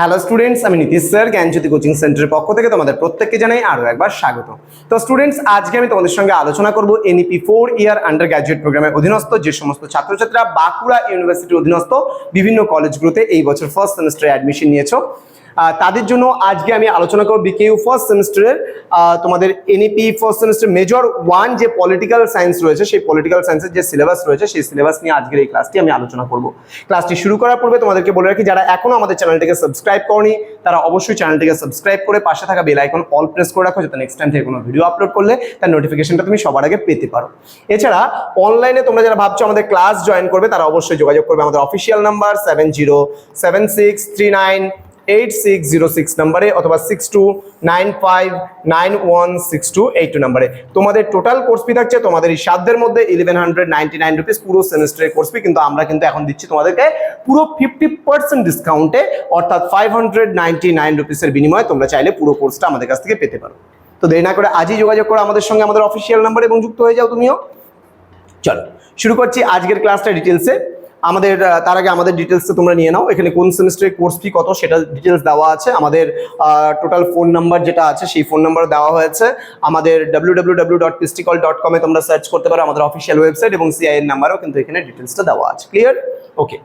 Hello students আমি Nitish sir জ্ঞানজ্যোতি coaching সেন্টারের পক্ষ থেকে তোমাদের প্রত্যেককে জানাই আরও একবার স্বাগত। তো স্টুডেন্টস আজকে আমি তোমাদের সঙ্গে আলোচনা করব NEP four year undergraduate প্রোগ্রামের অধীনস্থ যে সমস্ত ছাত্রছাত্রীরা বাঁকুড়া ইউনিভার্সিটির অধীনস্থ বিভিন্ন কলেজগুলোতে এই বছর ফার্স্ট সেমিস্টারে অ্যাডমিশন নিয়েছো। তাদের জন্য আজকে আমি আলোচনা করব বিকেইউ ফার্স্ট সেমিস্টারের তোমাদের NEP first semester major one যে পলিটিক্যাল সায়েন্স রয়েছে, সেই পলিটিক্যাল সায়েন্সের যে সিলেবাস রয়েছে, সেই সিলেবাস নিয়ে আজকের এই ক্লাসটি আমি আলোচনা করব। ক্লাসটি শুরু করার পূর্বে তোমাদেরকে বলে রাখি, যারা এখনও আমাদের চ্যানেলটিকে সাবস্ক্রাইব করনি, তারা অবশ্যই চ্যানেলটিকে সাবস্ক্রাইব করে পাশে থাকা বেল আইকন অল প্রেস করে রাখো, যাতে নেক্সট টাইম থেকে কোনো ভিডিও আপলোড করলে তার নোটিফিকেশনটা তুমি সবার আগে পেতে পারো। এছাড়া অনলাইনে তোমরা যারা ভাবছ আমাদের ক্লাস জয়েন করবে, তারা অবশ্যই যোগাযোগ করবে আমাদের official number seven zero seven six three nine eight six zero six নাম্বারে অথবা six two nine five nine one six two eight two নাম্বারে তোমাদের টোটাল কোর্স ফি থাকছে তোমাদের এই সাধ্যের মধ্যে eleven hundred ninety nine rupees পুরো সেমিস্টারের কোর্স ফি কিন্তু আমরা কিন্তু এখন দিচ্ছি তোমাদেরকে পুরো ফিফটি পার্সেন্ট ডিসকাউন্টে অর্থাৎ ফাইভ হান্ড্রেড নাইনটি নাইন রুপিসের বিনিময়ে তোমরা চাইলে পুরো কোর্সটা আমাদের কাছ থেকে পেতে পারো। তো দেরি না করে আজই যোগাযোগ করো আমাদের সঙ্গে, আমাদের অফিসিয়াল নাম্বার এবং যুক্ত হয়ে যাও তুমিও। চলো, শুরু করছি আজকের ক্লাসটা ডিটেলসে আমাদের তার আগে আমাদের ডিটেলসটা তোমরা নিয়ে নাও। এখানে কোন সেমিস্টারের কোর্স ফি কত, সেটা ডিটেলস দেওয়া আছে। আমাদের টোটাল ফোন নাম্বার যেটা আছে, সেই ফোন নাম্বার দেওয়া হয়েছে। আমাদের ডাব্লিউ ডাব্লিউ ডট পিস্টিকল ডট কমে তোমরা সার্চ করতে পারো আমাদের অফিসিয়াল ওয়েবসাইট এবং সিআইএন নাম্বারও কিন্তু এখানে ডিটেলসটা দেওয়া আছে। ক্লিয়ার ওকে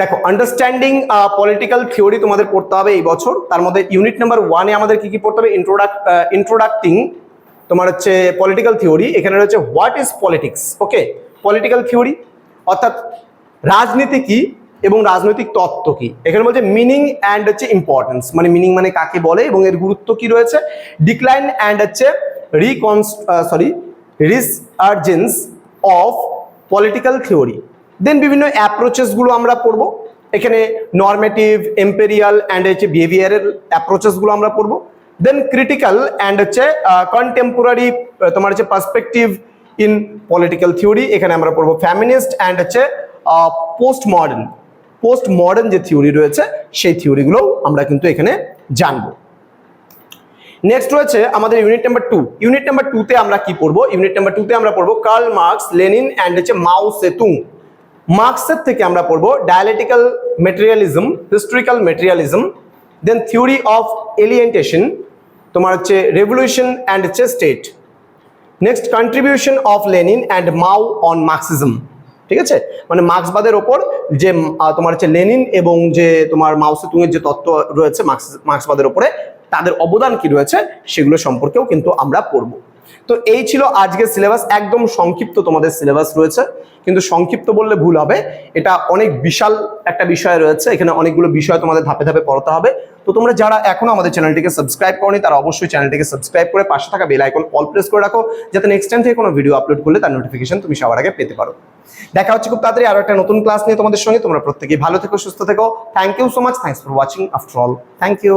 দেখো আন্ডারস্ট্যান্ডিং পলিটিক্যাল থিওরি তোমাদের পড়তে হবে এই বছর। তার মধ্যে ইউনিট নাম্বার ওয়ানে আমাদের কি কি পড়তে হবে? ইন্ট্রোডাক্ট ইন্ট্রোডাক্টিং তোমার হচ্ছে পলিটিক্যাল থিওরি এখানে রয়েছে what is politics okay political theory অর্থাৎ রাজনীতি কি এবং রাজনৈতিক তত্ত্ব কি? এখানে বলছে মিনিং অ্যান্ড হচ্ছে ইম্পর্টেন্স মানে মিনিং মানে কাকে বলে এবং এর গুরুত্ব কি রয়েছে? ডিক্লাইন অ্যান্ড হচ্ছে রিকনস্ট sorry resurgence of political theory then বিভিন্ন অ্যাপ্রোচেসগুলো আমরা পড়ব। এখানে নর্মেটিভ এম্পেরিয়াল অ্যান্ড হচ্ছে বিহেভিয়ারের অ্যাপ্রোচেসগুলো আমরা পড়ব। দেন ক্রিটিক্যাল অ্যান্ড হচ্ছে কন্টেম্পোরারি তোমার হচ্ছে পার্সপেক্টিভ ইন পলিটিক্যাল থিওরি, এখানে আমরা পড়ব ফ্যামিনিস্ট অ্যান্ড হচ্ছে পোস্ট মডার্ন পোস্ট মডার্ন যে থিওরি রয়েছে, সেই থিওরিগুলোও আমরা কিন্তু এখানে জানব। নেক্সট রয়েছে আমাদের unit number two unit number টুতে আমরা কি পড়ব? ইউনিট নাম্বার টুতে আমরা পড়ব কার্ল মার্কস লেনিন অ্যান্ড হচ্ছে মাও সেতুং মার্কসের থেকে আমরা পড়ব dialectical materialism historical materialism then theory of alienation তোমার হচ্ছে রেভলিউশন অ্যান্ড হচ্ছে state next contribution of Lenin and Mao on Marxism ঠিক আছে? মানে মার্ক্সবাদের ওপর যে তোমার হচ্ছে লেনিন এবং যে তোমার মাউসেতুংয়ের যে তত্ত্ব রয়েছে মার্কস মার্ক্সবাদের ওপরে, তাদের অবদান কি রয়েছে? সেগুলো সম্পর্কেও কিন্তু আমরা পড়ব। তো এই ছিল আজকের সিলেবাস একদম সংক্ষিপ্ত তোমাদের সিলেবাস রয়েছে। কিন্তু সংক্ষিপ্ত বললে ভুল হবে। এটা অনেক বিশাল একটা বিষয় রয়েছে। এখানে অনেকগুলো বিষয় তোমাদের ধাপে ধাপে পড়তে হবে। তো তোমরা যারা এখনও আমাদের চ্যানেলটিকে সাবস্ক্রাইব করনি, তারা অবশ্যই চ্যানেলটিকে সাবস্ক্রাইব করে পাশে থাকা বেল আইকন অল প্রেস করে রাখো, যাতে নেক্সট টাইম থেকে কোনো ভিডিও আপলোড করলে তার নোটিফিকেশন তুমি সবার আগে পেতে পারো। দেখা হচ্ছে খুব তাড়াতাড়ি আরও একটা নতুন ক্লাস নিয়ে তোমাদের সঙ্গে। তোমরা প্রত্যেকেই ভালো থেকো, সুস্থ থেকো। Thank you so much thanks for watching after all thank you